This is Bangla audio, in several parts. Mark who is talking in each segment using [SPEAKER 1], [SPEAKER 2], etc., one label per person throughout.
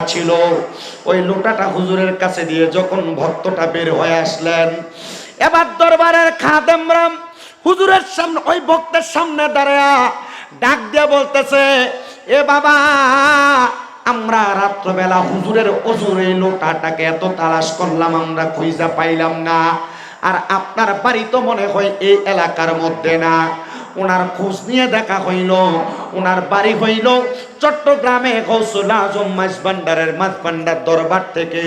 [SPEAKER 1] ছিল। ওই লোটাটা হুজুরের কাছে দিয়ে যখন ভক্তটা বের হয়ে আসলেন, এবার দরবারের খাদেমরাম হুজুরের সামনে, ওই ভক্তের সামনে দাঁড়ায়া ডাক দিয়ে বলতেছে, এ বাবা, আমরা রাত্রবেলা হুজুরের অজুর এই লোটাটাকে এত তালাশ করলাম, আমরা খুঁজা পাইলাম না। আর আপনার বাড়ি তো মনে হয় এই এলাকার মধ্যে না। ওনার খোঁজ নিয়ে দেখা হইল ওনার বাড়ি হইল চট্টগ্রামে গৌসুল আজম মাছ ভান্ডারের মাছ ভান্ডার দরবার থেকে।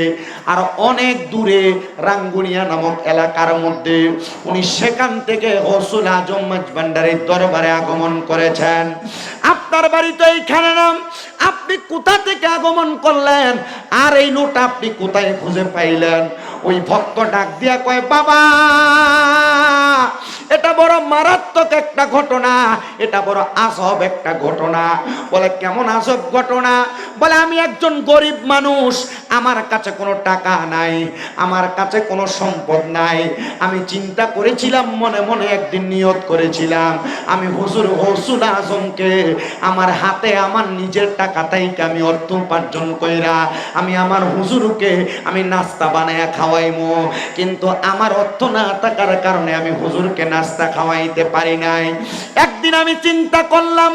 [SPEAKER 1] আর অনেক দূরে রাঙ্গুনিয়া নামক এলাকার মধ্যে উনি সেখান থেকে গৌসুল আজম ভান্ডারের দরবারে আগমন করেছেন। আপনার বাড়ি তো এইখানে নাম আপনি কোথা থেকে আগমন করলেন? আর এই নোট আপনি কোথায় খুঁজে পাইলেন? ওই ভক্ত ডাক দিয়া কয়, বাবা বড় মারাত্মক একটা ঘটনা, এটা বড় আসব একটা ঘটনা। বলে, কেমন আসব ঘটনা? বলে, আমি একজন গরিব মানুষ, আমার কাছে কোনো টাকা নাই, আমার কাছে কোনো সম্পদ নাই। আমি চিন্তা করেছিলাম, মনে মনে একদিন নিয়ত করেছিলাম, আমি হুজুর হসুল আজমকে, আমার হাতে আমার নিজের টাকা থেকে আমি অর্থ উপার্জন কইরা, আমি আমার হুজুরকে, আমি নাস্তা বানায় খাওয়াইমো। কিন্তু আমার অর্থ না থাকার কারণে আমি হুজুরকে নাস্তা খাওয়াইতে পারি নাই। একদিন আমি চিন্তা করলাম,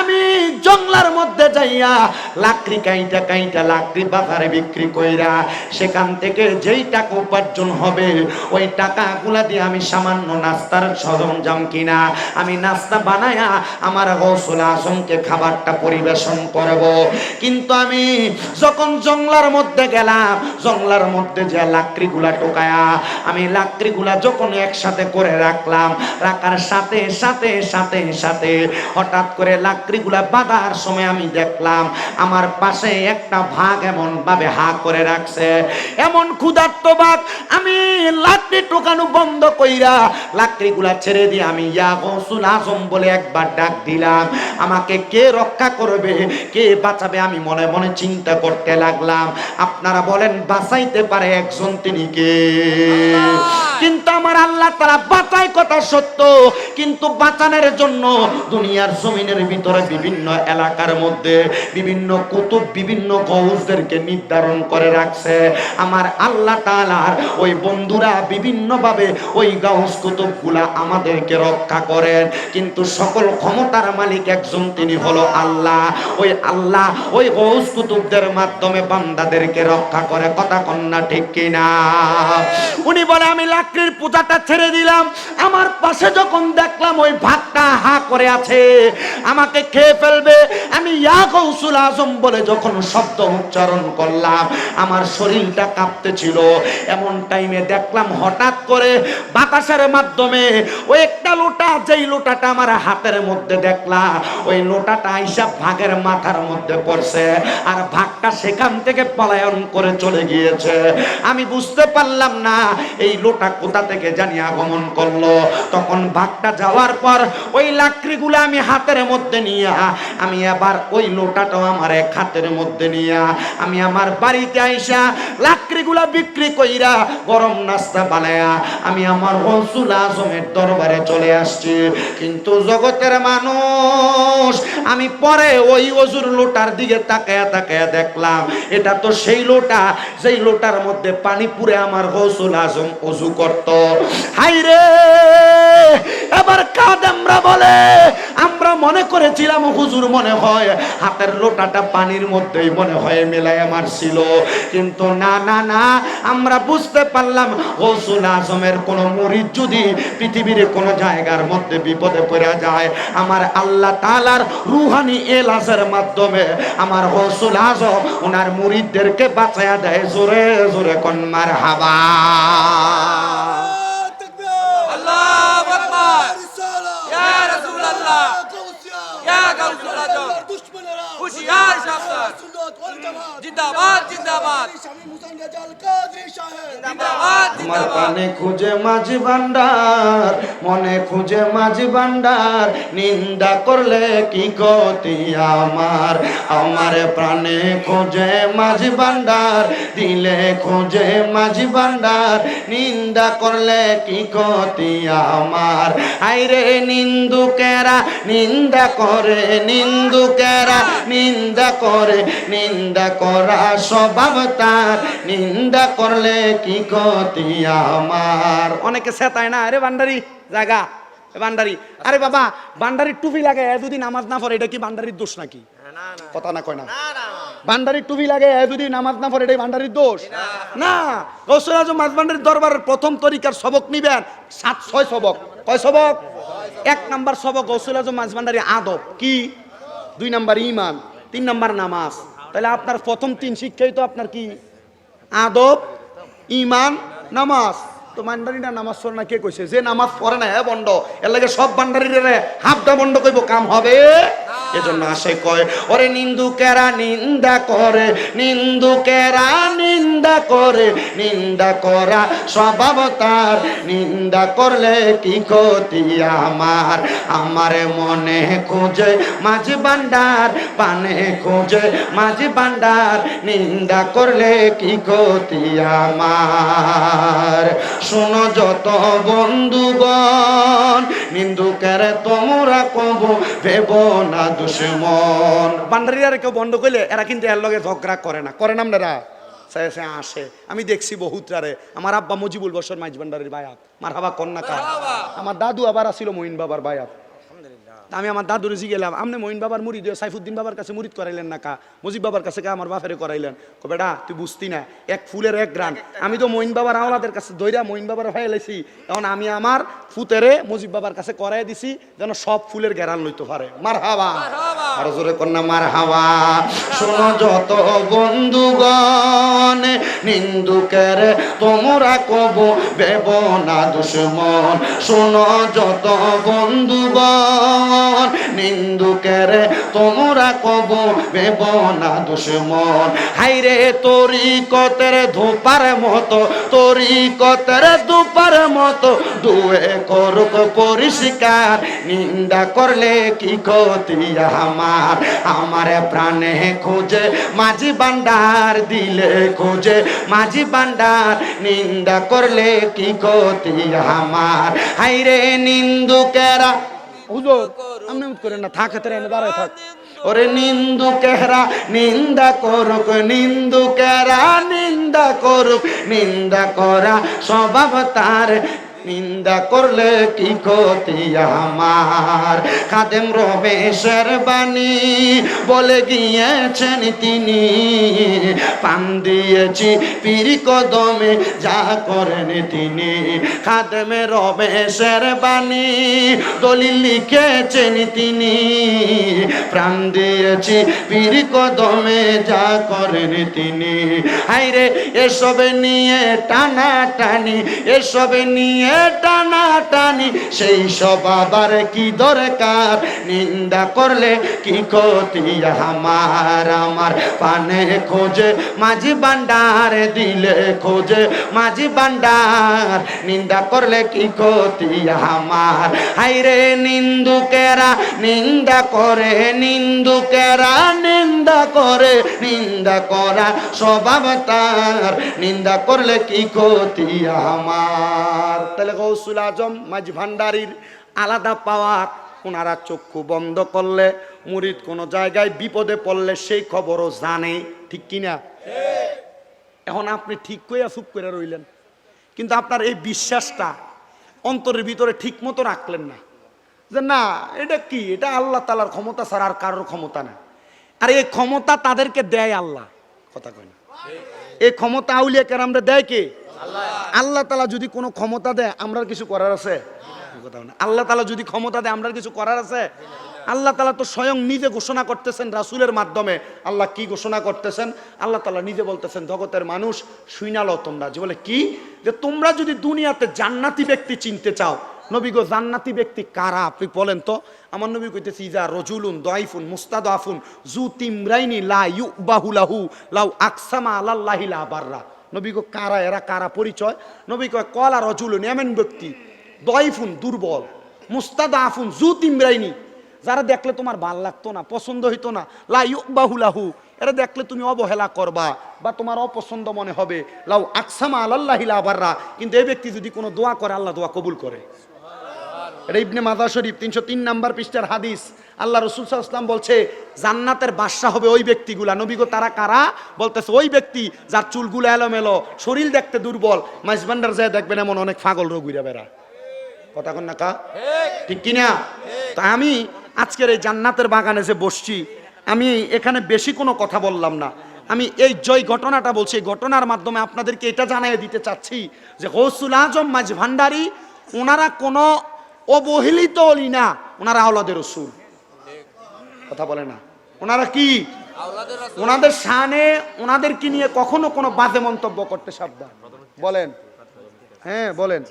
[SPEAKER 1] আমি জঙ্গলার মধ্যে যাইয়া লাকড়ি কাইটা কাইটা লাকড়ি বাজারে বিক্রি কইরা সেখান থেকে যেই টাকা উপার্জন হবে, ওই টাকাগুলা দিয়ে আমি সামান্য নাস্তার সরঞ্জাম কিনা। আমি নাস্তা বানায়া আমার গৌসুল আজমকে খাবারটা পরিবেশন করব। কিন্তু আমি যখন জঙ্গলার মধ্যে গেলাম, জঙ্গলার মধ্যে যে লাকড়িগুলা টোকায়া, আমি লাকড়িগুলা যখন একসাথে করে রাখলাম রাখার সাথে সাথে সাথে সাথে হঠাৎ করে লাকড়িগুলা বাঁধার সময় আমি দেখলাম আমার পাশে একটা ভাগ এমন ভাবে হা করে রাখছে। এমন ক্ষুধার্ত ভাগ আমি লাকড়ি টোকানো বন্ধ কইরা লাকড়িগুলা ছেড়ে দিয়ে আমি ইয়া গৌসুল আজম বলে একবার ডাক দিলাম। আমাকে কে রক্ষা করবে কে বাঁচাবে আমি মনে মনে চিন্তা করতে লাগলাম। আপনারা বলেন বাঁচাইতে পারে একজন তিনি কে? কিন্তু আমার আল্লাহ তারা বাঁচায় কথা সত্য। কিন্তু বাঁচানোর জন্য দুনিয়ার জমিনের ভিতরে বিভিন্ন এলাকার মধ্যে বিভিন্ন কুতুব বিভিন্ন গৌসদেরকে নির্ধারণ করে রাখছে। আমার আল্লাহ তাআলার ওই বন্ধুরা বিভিন্নভাবে ওই গাউস কুতুবগুলা আমাদেরকে রক্ষা করেন। কিন্তু সকল ক্ষমতার মালিক একজন, তিনি হলো আল্লাহ। ওই আল্লাহ ওই গৌস কুতুবদের মাধ্যমে বান্দাদেরকে রক্ষা করে। কথা কন্যা ঠিক কিনা? উনি বলে, আমি লাকড়ির পূজাটা ছেড়ে দিলাম। আমার পাশে যখন দেখলাম ওই ভাতটা হা করে আছে, আমাকে খেয়ে ফেলবে। আমি ইয়া কৌসুল আজম বলে যখন শব্দ উচ্চারণ করলাম, আমার শরীরটা কাঁপতেছিল। এমন টাইমে দেখলাম হঠাৎ করে বাতাসের মাধ্যমে ওই একটা লোটা, যেই লোটাটা আমার হাতের মধ্যে দেখলাম ওই লোটাটা আইসা ভাগের মাথার মধ্যে পড়ছে আর ভাগটা সেখান থেকে পলায়ন করে চলে গিয়েছে। আমি বুঝতে পারলাম না এই লোটা কোথা থেকে জানি আগমন করল। তখন ভাগটা যাওয়ার পর ওই লাকড়িগুলো আমি হাতের মধ্যে নিয়ে, আমি আবার ওই লোটাটাও আমার এক হাতের মধ্যে নিয়ে, আমি আমার বাড়িতে আইসা লাকড়িগুলা বিক্রি কইরা গরম নাস্তা বানায়া আমি আমার রসুল আজমের দরবারে চলে আসছি। কিন্তু জগতের মানুষ, আমি পরে ওই অজুর লোটার দিকে তাকায়া তাকায়া দেখলাম। এটা তো সেই লোটা, যেই লোটার মধ্যে পানি পুরে আমার রসুল আজম অজু করত। হাই রে এবার কাদেমরা বলে, আমরা মনে করেছিলাম, হুজুর মনে হয় হাতের লোটাটা পানির মধ্যেই মনে হয় মেলায় মারছিল। কিন্তু না না না, আমরা বুঝতে পারলাম হসুল গাউসুল্লা আজমের কোন মুরিদ যদি পৃথিবীর কোন জায়গার মধ্যে বিপদে পড়া যায় আমার আল্লাহ তালার রুহানি এলাসের মাধ্যমে আমার হসুল আজম ওনার মুরিদদেরকে বাঁচাইয়া দেয়। জোরে জোরে কনমার হাবা
[SPEAKER 2] জিন্দাবাদ জিন্দাবাদ।
[SPEAKER 1] আমার পানে খুঁজে মাঝি ভান্ডার মনে খুঁজে মাঝি ভান্ডার নিন্দা করলে কি গতি আমার? আমার প্রাণে খুঁজে মাঝি ভান্ডার দিলে খুঁজে মাঝি ভান্ডার নিন্দা করলে কি গতি আমার? আইরে নিন্দুকেরা নিন্দা করে নিন্দুকেরা নিন্দা করে নিন্দা করে স্বভাব তার নিন্দা করলে কি ক্ষতি আমার? অনেকে সেতায় না, আরে বান্ডারি জায়গা এ বান্ডারি আরে বাবা বান্ডারির টুপি লাগে যদি নামাজ না পড়ে, এটা কি বান্ডারির দোষ নাকি? কথা না কয় না। ভান্ডারির টুপি লাগে যদি নামাজ না পড়ে, এটাই ভান্ডারির দোষ? না গৌসুল আজম মাঝ ভান্ডারির দরবারের প্রথম তরিকার সবক নিবেন, সাত, ছয় সবক। কয় সবক? এক নাম্বার সবক গৌসুল আজম মাঝ ভান্ডারি আদব। কি? দুই নাম্বার ইমান, তিন নাম্বার নামাজ। তাহলে আপনার প্রথম তিন শিক্ষাই তো আপনার কি? আদব ইমান নামাজ। তো মান্ডারিটা নামাজ পড়ে না, কে কইছে? যে নামাজ পড়ে না হ্যাঁ বন্ড এর লাগে সব বান্ডারিরে হাফটা বন্ড কইব, কাম হবে। এজন্য আসে কয়, ওরে নিন্দুকেরা নিন্দা করে, নিন্দুকেরা নিন্দা করে, নিন্দা করা স্বভাব তার। নিন্দা করলে কি ক্ষতি আমার? আমার মনে খুঁজে মাঝি ভান্ডার, পানে খুঁজে মাঝি ভান্ডার। নিন্দা করলে কি ক্ষতি আমার? শোনো যত বন্ধুগণ, নিন্দুকের তোমরা কব ভেব না দুশ্মন বান্ডারিরা কেউ বন্ধ করলে এরা কিন্তু এর লগে ঝগড়া করে না। করে না আপনারা সে সে আসে। আমি দেখছি বহুতরারে আমার আব্বা মুজিবুল বসর মাইজ ভান্ডারির বায়াত মার হাবা কন্যা কা আমার দাদু আবার আসিল মহিন বাবার বায়াত তা আমি আমার দাদুরে গেলাম আপনি মঈন বাবার মুড়ি দিয়ে সাইফুদ্দিন বাবার কাছে মুড়িদ করাইলেন না কা? মুজিব বাবার কাছে কা আমার বাপেরে করাইলেন। কো বেটা তুই বুঝতি না এক ফুলের এক গ্রান। আমি তো মঈন বাবার আওলাদের কাছে দইরা মঈন বাবার হয়ে লাইছি এখন আমি আমার ফুতেরে মুজিব বাবার কাছে করাই দিছি যেন সব ফুলের গেরান লইতে পারে। মার হাওয়া আর জোরে কন্যা মার হাওয়া শোনো যত বন্ধুগণ নিন্দুকের তোমরা কব বেব না দুশ্মন। শোনো যত বন্ধুগণ নিন্দুকের তোমরা কব বেব না দুশ্মন। হাইরে তরি কতের ধোপার মতো তরি কতের ধোপার মতো, দুয়ে করুক পরিষ্কার, নিন্দা করলে কি ক্ষতি আমার? আমার প্রাণে খোঁজে, মাঝি ভান্ডার দিলে খোঁজে, মাঝি ভান্ডার নিন্দা করলে কি ক্ষতি আমার? হাইরে নিন্দুকেরা হুজুর উঠ করেন না, থাক হাতে দাঁড়ায় থাক। ওরে নিন্দু কেহরা, নিন্দা করুক, নিন্দু কেরা নিন্দা করুক, নিন্দা করা স্বভাব তার। নিন্দা করলে কি ক্ষতি আমার? খাদেম রমেশের বাণী বলে গিয়েছেন তিনি। পান দিয়েছি পিরি কদমে, যা করেন তিনি। খাদেমে রমেশের বাণী দলিল লিখেছেন তিনি। প্রাণ দিয়েছি পিরি কদমে, যা করেন তিনি। হাইরে এসবে নিয়ে টানা টানি এসবে নিয়ে টানা টানি সেই সব আবার কি দরকার? নিন্দা করলে কি ক্ষতি? আমার আমার পানে খোঁজে মাঝি ভান্ডার, দিলে খোঁজে মাঝি ভান্ডার। নিন্দা করলে কি ক্ষতি? আমার হাইরে নিন্দুকেরা, নিন্দা করে, নিন্দুকেরা নিন্দা করে, নিন্দা করা স্বভাব তার। নিন্দা করলে কি ক্ষতি? আমার তাহলে গৌসুল আজম মাঝ ভান্ডারির আলাদা পাওয়ার ওনারা চক্ষু বন্ধ করলে, মুরিদ কোনো জায়গায় বিপদে পড়লে সেই খবরও জানে, ঠিক কিনা? এখন আপনি ঠিক কইয়া চুপ করে রইলেন। কিন্তু আপনার এই বিশ্বাসটা অন্তরের ভিতরে ঠিক মতো রাখলেন না। যে না, এটা কি? এটা আল্লাহ তালার ক্ষমতা ছাড়া আর কারোর ক্ষমতা না। আর এই ক্ষমতা তাদেরকে দেয় আল্লাহ। কথা কয় না। এই ক্ষমতা আউলিয়া কেরামরা দেয় কে? আল্লাহ তালা যদি কোনো ক্ষমতা দেয় আমরা কিছু করার আছে। আল্লাহ তালা যদি ক্ষমতা দেয় আমরা কিছু করার আছে? আল্লাহ তালা তো স্বয়ং নিজে ঘোষণা করতেছেন রাসুলের মাধ্যমে। আল্লাহ কি ঘোষণা করতেছেন? আল্লাহ তালা নিজে বলতেছেন, জগতের মানুষ শুইনালো তোমরা। যে বলে, কি? যে তোমরা যদি দুনিয়াতে জান্নাতি ব্যক্তি চিনতে চাও নবী গো, জান্নাতি ব্যক্তি কারা? আপনি বলেন তো। আমার নবী কইতেছি, ইজা রজুলুন দয়ফুন মুস্তাদাফুন জু তিমরাইনি লা ইউবাহুলাহু লাউ আকসামা আলাল্লাহি লা বাররা। নবী গো, কারা? এরা কারা? পরিচয়? নবী কয়, কলা রজুলুন, এমন ব্যক্তি দয়ফুন দুর্বল, মুস্তাদাফুন জু তিমরাইনি। যারা দেখলে তোমার ভালো লাগতো না, পছন্দ হইতো না, লা ইউবাহুলাহু এরা দেখলে তুমি অবহেলা করবা বা তোমার অপছন্দ মনে হবে। লাউ আকসামা আলাল্লাহি লা বাররা। কিন্তু এই ব্যক্তি যদি কোনো দোয়া করে, আল্লাহ দোয়া কবুল করে। এটা ইবনে শরীফ, তিনশো তিন নাম্বার পৃষ্ঠার হাদিস। আল্লাহ রসুল সাল্লাম বলছে, জান্নাতের বাদশা হবে ওই ব্যক্তিগুলা। নবীগো, তারা কারা? বলতেছে, ওই ব্যক্তি যার চুলগুলো এলোমেলো, শরীর দেখতে দুর্বল মাইজবান্ডার যায় দেখবেন এমন অনেক ফাগল রোগ বেড়া কথা কন না কা? ঠিক কিনা তা আমি আজকের এই জান্নাতের বাগানে যে বসছি, আমি এখানে বেশি কোনো কথা বললাম না। আমি এই জয় ঘটনাটা বলছি, এই ঘটনার মাধ্যমে আপনাদেরকে এটা জানিয়ে দিতে চাচ্ছি যে, গৌসুল আজম মাঝ ভান্ডারী ওনারা কোনো অবহেলিত অলি না ওনারা আওলাদের রসুল। কথা বলে না। ওনারা কি?
[SPEAKER 2] আওলাদের রাসূল।
[SPEAKER 1] ওনাদের শানে ওনাদেরকে নিয়ে কখনো কোনো বাজে মন্তব্য করতে সাবধান। বলেন। হ্যাঁ বলেন।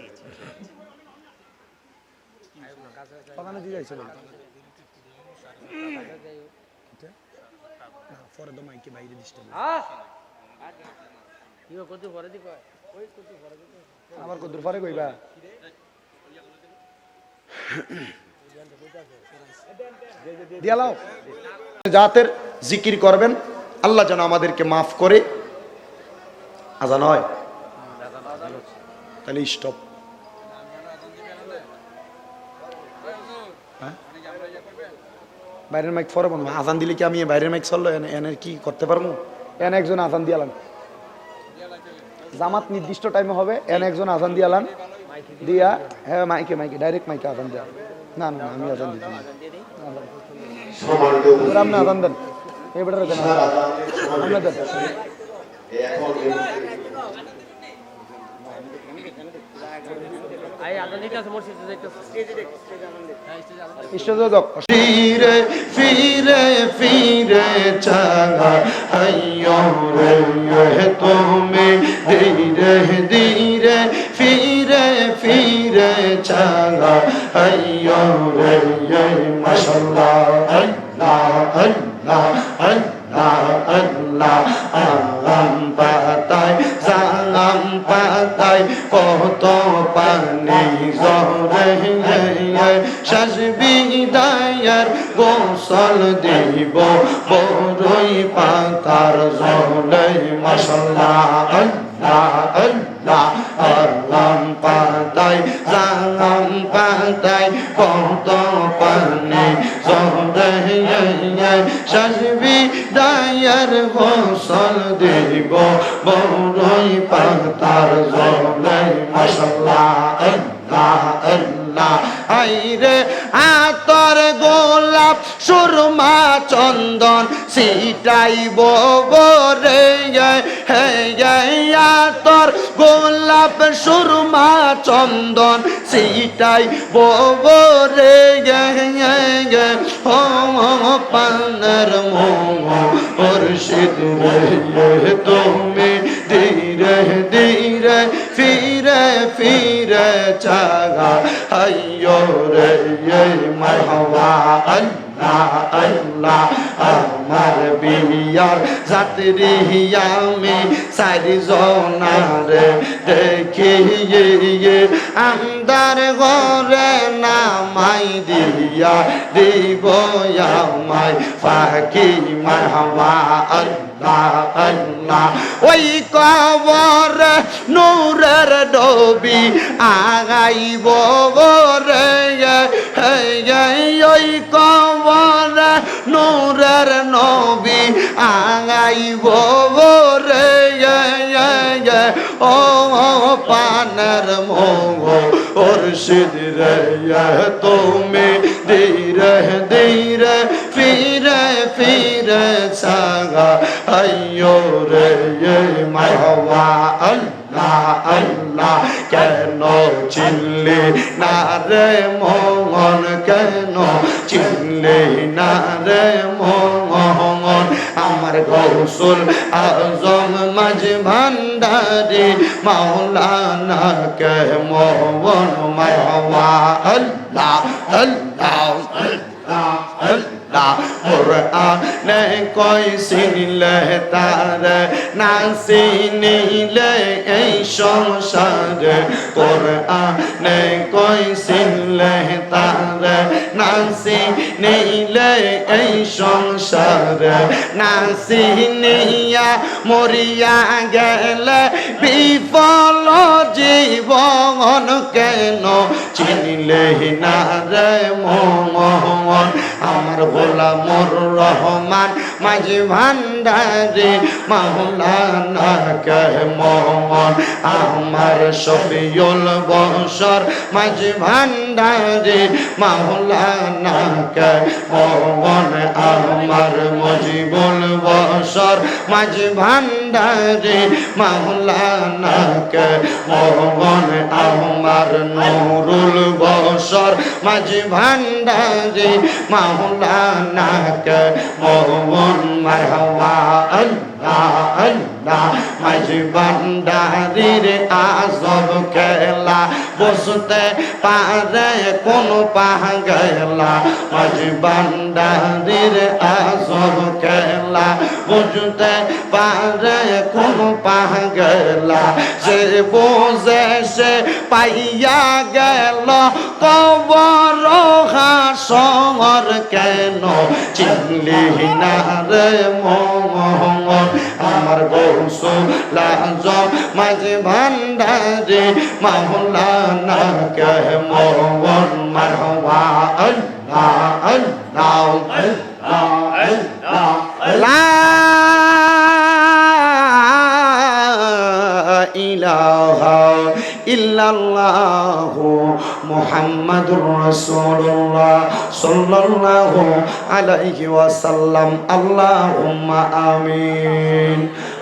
[SPEAKER 1] আবার কদ্দুর পরে কইবা? দিয়ালাও জাতের জিকির করবেন, আল্লাহ যেন আমাদেরকে মাফ করে। আজান হয় তাহলে স্টপ বাইরের মাইক ফরে বন্ধু। আজান দিলে কি আমি বাইরের মাইক চলল? এনে কি করতে পারব? এনে একজন আজান দিয়ালাম জামাত নির্দিষ্ট টাইমে হবে, এনে একজন আজান দিয়ালাম দিয়া হ্যাঁ মাইকে মাইকে ডাইরেক্ট মাইকে আজান দেওয়া না না আমি আজান দিচ্ছি না আপনি আজান দেন এবারে দেন ফিরে ফিরে ফিরে আইয়ো রে তুমি ধীরে ধীরে ফিরে চাগা আইয়ো রে মাশাল্লাহ আল্লাহ আল্লাহ আল্লাহ আল্লাহ আগাম পাতায় সালাম পাতায় কত পানি জরে শ্বাস বিদায়ের গোসল দিব বড়ই পাতার জলে মাসাল্লাহ আল্লাহ আল্লাহ আল্লাম পাতায় সালাম পাতায় কত পানি জরে শ্বাস বিদায়ের গোসল দিব বড়ই পাতার জলে মাসাল্লাহ আল্লাহ আল্লাহ আইরে আতর গোলাপ সুরমা চন্দন সিটাই বরে আতর চন্দন সিটাই বরে ও পানের মুর্শিদ রে তুমি ধীরে ধীরে ফিরে ফিরে চাগা। আইয়ো রে মারহাবা আল্লাহ আল্লাহ। আমার বিয়ার যাত্রী আমি সারি জনার দেখিয়ে আমদার ঘরে নামাই দিয়া দিব আমায় ফাঁকি মারহাবা আল্লাহ ওই কবর নূরের ডবি আগাইব রে ওই কবর নূরের নবী আগাইব রে ও পানের মোহ মুর্শিদ রে তুমি ধীরে ধীরে ফিরে ফিরে সাগা আইয়ো রে মারওয়া আল্লাহ আল্লাহ, কেন চিনলি না রে মোহন কেন চিনলি না রে মোহন আমার গৌসুল আজম মাঝ ভান্ডারি, মাওলানা কে মোহন মারওয়া আল্লাহ আল্লাহ আল্লাহ আল্লাহ। কোরআনে কই সিনলে তার না সিনিলে এই সংসারে কোরআনে কই সিনলে তার না সিনিলে এই সংসারে না সিনিয়া মরিয়া গেলে বিফল জীবন কেন চিনিলে না রে মোহন আমার গোলামর রহমান, মাঝি ভান্ডারে মাওলানা কে মোহন আমার শফিউল বংশর, মাঝি ভান্ডারে মাওলানা কে মোহন আমার মজিবুল বংশর, মাঝি ভান্ডারে মাওলানা কে মোহন আমার নুরুল বংশর মাঝি ভান্ডারে মাওলানা মোহন মারহাবা আল্লাহ আল্লাহ। মাঝি ভান্ডারির আজব খেলা। বসতে পারে কোন পাগলা। মাঝি ভান্ডারির আজব খেলা। বুঝতে পারে কোন পাগলা। সে বোঝে সে পাইয়া গেল, কবর হাসর কেন? চিনলি না রে মোহন, আমার গৌসু লাজ মাঝে ভান্ডারে মাওলানা কে মোহন মারহবা আল্লাহ আল্লাহ লা ইলাহা ইল্লাল্লাহু মুহাম্মাদুর রাসূলুল্লাহ সাল্লাল্লাহু আলাইহি আমিন।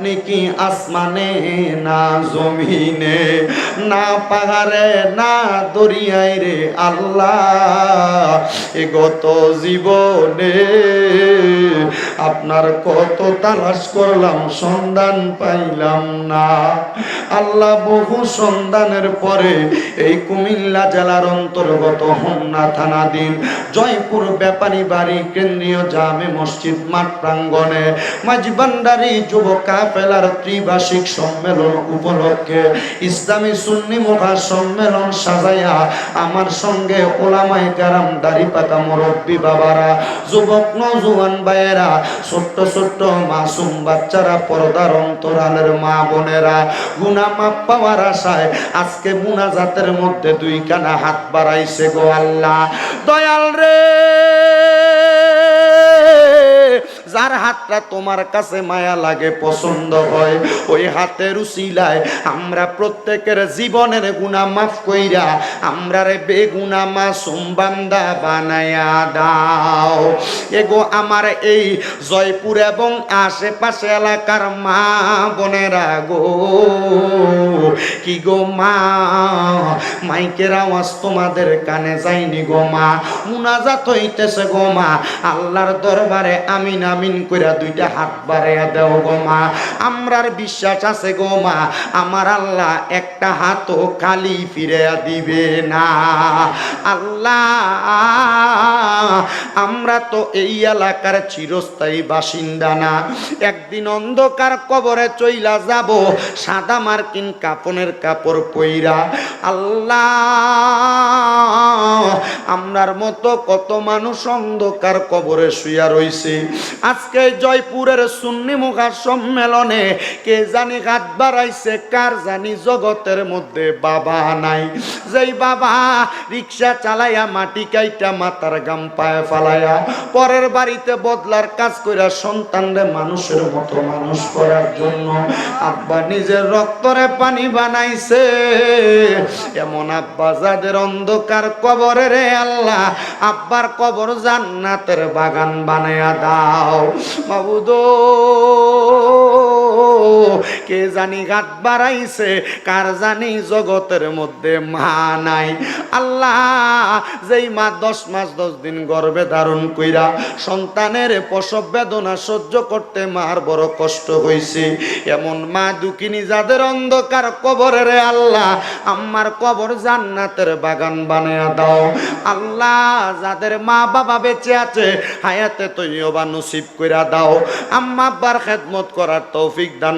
[SPEAKER 1] আপনি কি আসমানে, না জমিনে, না পাহাড়ে, না দরিয়ায় রে আল্লাহ? এ গত জীবনে আপনার কত তালাশ করলাম, সন্ধান পাইলাম না। আল্লাহ বহু সন্ধানের পরে এই কুমিল্লা জেলার অন্তর্গত হোমনা থানাধীন জয়পুর ব্যাপারী বাড়ি কেন্দ্রীয় জামে মসজিদ মাঠ প্রাঙ্গণে মাঝি ভান্ডারী যুব কাফেলার ত্রিবার্ষিক সম্মেলন উপলক্ষে ইসলামী সুন্নি মহা সম্মেলন সাজাইয়া আমার সঙ্গে ওলামাই কারাম, দাড়ি পাতা মুরব্বী বাবারা, যুবক নজুয়ান ভাইয়েরা, ছোট্ট ছোট্ট মাসুম বাচ্চারা, পর্দার অন্তরালের মা বোনেরা, গুনা মাপ পাওয়ার আশায় আজকে মুনাজাতের মধ্যে দুই কানা হাত বাড়াইছে গো আল্লাহ। দয়াল রে! যার হাতটা তোমার কাছে মায়া লাগে, পছন্দ হয়, ওই হাতের উসিলায় আমরা প্রত্যেকের জীবনের গুণা মাফ কইরা আমরা রে বেগুনা মাসুম বান্দা বানায়া দাও। এগো আমার এই জয়পুর এবং আশেপাশে এলাকার মা বোনেরা গো, কি গো মা? মাইকের আওয়াজ তোমাদের কানে যায়নি গো মা, মুনাজাত হইতেছে গো মা, আল্লাহর দরবারে আমিন। আমিন কইরা দুইটা হাত বাড়াইয়া দেও গো মা। আমরার বিশ্বাস আছে গো মা, আমার আল্লাহ একটা হাতও খালি ফিরে দিবে না। আল্লাহ, আমরা তো এই এলাকার চিরস্থায়ী বাসিন্দা না। একদিন অন্ধকার কবরে চইলা যাব, সাদা মার্কিন কাপনের কাপড় পইরা। আল্লাহ, আমরার মতো কত মানুষ অন্ধকার কবরে শুয়া রইছে। আজকে জয়পুরের সুন্নি মুখা সম্মেলনে কে জানি হাত বাড়াইছে, কার জানি জগতের মধ্যে বাবা নাই। যেই বাবা রিক্সা চালাইয়া মাটি কাইটা মাথার গাম পায়ে ফালাইয়া পরের বাড়িতে বদলার কাজ কইরা সন্তানরে মানুষের মতো মানুষ করার জন্য আব্বা নিজের রক্তরে পানি বানাইছে। এমন আব্বা যাদের অন্ধকার কবরে রে আল্লাহ, আব্বার কবর জান্নাতের বাগান বানায়া দাও। বাবুদো কে জানি ঘাট বাড়াইছে, কার জানি জগতের মধ্যে মা নাই। আল্লাহ যেই মা দশ মাস দশ দিন গর্ভে ধারণ কইরা সন্তানের প্রসব বেদনা সহ্য করতে মার বড় কষ্ট হইছে। এমন মা দুঃখিনী যাদের অন্ধকার কবরে রে আল্লাহ আমার কবর জান্নাতের বাগান বানিয়ে দাও। আল্লাহ যাদের মা বাবা বেঁচে আছে, হায়াতে তৈবা নসিব কইরা দাও। আম্মা আব্বার খেদমত করার তৌফিক দান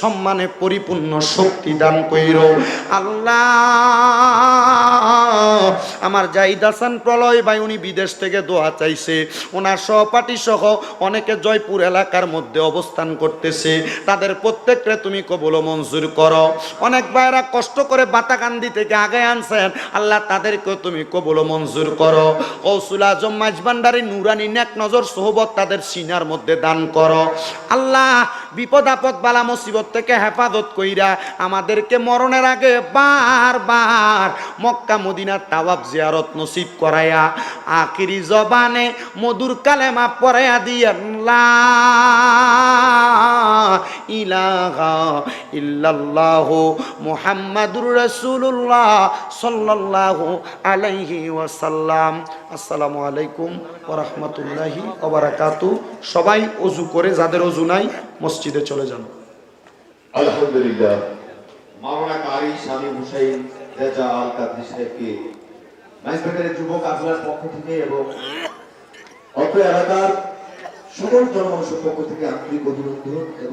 [SPEAKER 1] সম্মানে পরিপূর্ণ শক্তি দান কইরো। আল্লাহ, আমার জাহিদ হাসান প্রলয় ভাই, উনি বিদেশ থেকে দোয়া চাইছে। ওনার সহপাঠী সহ অনেকে জয়পুর এলাকার মধ্যে অবস্থান করতেছে। তাদের প্রত্যেককে তুমি কবল মঞ্জুর করো। অনেক ভাইরা কষ্ট করে বাতাকান্দি থেকে আগে আনছেন। আল্লাহ তাদেরকে তুমি কবল মঞ্জুর করো। কৌসুল আজম মাঝবান্ডারি নুরানি নেক নজর, সোহবত তাদের সিনার মধ্যে দান করো। আল্লাহ, বিপদ আপদ বালা মুসিবত থেকে হেফাজত কইরা আমাদেরকে মরণের আগে বারবার মক্কা মদিনার তাওয়াব জিয়ারত নসিব করায়া আখিরি জবানে মধুর কালেমা লা ইলাহা ইল্লাল্লাহু মুহাম্মাদুর রাসূলুল্লাহ সাল্লাল্লাহু আলাইহি ওয়াসাল্লাম। আসসালামু আলাইকুম ওয়া রাহমাতুল্লাহি ওয়া বারাকাতু সবাই অজু করে, যাদের ওযু নাই, মসজিদে চলে যান।
[SPEAKER 3] আলহামদুলিল্লাহ। মাওলানা কারি স্বামী হুসাইন রেজা আল কাদরি সাহেবকে মাইজবাজারের যুবক আজলার পক্ষ থেকে এবং অত্র এলাকার সকল জনমানুষের পক্ষ থেকে আন্তরিক অভিনন্দন